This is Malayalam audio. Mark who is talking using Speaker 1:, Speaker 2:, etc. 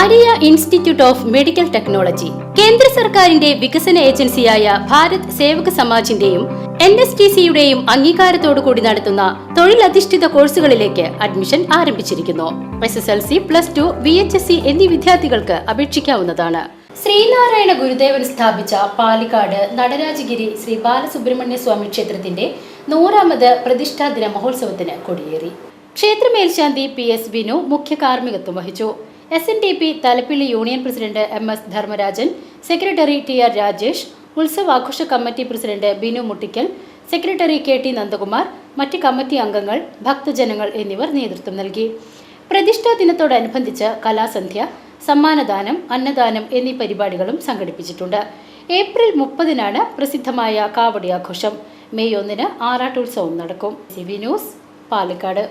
Speaker 1: Maria institute of medical technology. കേന്ദ്ര സർക്കാരിന്റെ വികസന ഏജൻസിയായ ഭാരത് സേവക സമാജിന്റെയും എൻ എസ് ടി സിയുടെയും അംഗീകാരത്തോടു കൂടി നടത്തുന്ന തൊഴിലധിഷ്ഠിത കോഴ്സുകളിലേക്ക് അഡ്മിഷൻ ആരംഭിച്ചിരിക്കുന്നു. S S L C plus two V H S C എന്നീ വിദ്യാർത്ഥികൾക്ക് അപേക്ഷിക്കാവുന്നതാണ്. ശ്രീനാരായണ ഗുരുദേവൻ സ്ഥാപിച്ച പാലിക്കാട് നടരാജഗിരി ശ്രീ ബാലസുബ്രഹ്മണ്യ സ്വാമി ക്ഷേത്രത്തിന്റെ നൂറാമത് പ്രതിഷ്ഠാ ദിന മഹോത്സവത്തിന് കൊടിയേറി. ക്ഷേത്ര മേൽശാന്തി പി എസ് ബിനു മുഖ്യ കാർമ്മികത്വം വഹിച്ചു. S N D P Thalappilly union president M S Dharmarajan secretary T R Rajesh ഉത്സവാഘോഷ committee president Binu Muttickal secretary K T Nandakumar മറ്റ് കമ്മിറ്റി അംഗങ്ങൾ ഭക്തജനങ്ങൾ എന്നിവർ നേതൃത്വം നൽകി. പ്രതിഷ്ഠാ ദിനത്തോടനുബന്ധിച്ച് കലാസന്ധ്യ സമ്മാനദാനം അന്നദാനം എന്നീ പരിപാടികളും സംഘടിപ്പിച്ചിട്ടുണ്ട്. ഏപ്രിൽ മുപ്പതിനാണ് പ്രസിദ്ധമായ കാവടി ആഘോഷം. മെയ് ഒന്നിന് ആറാട്ടുത്സവം നടക്കും. C news Palakkad.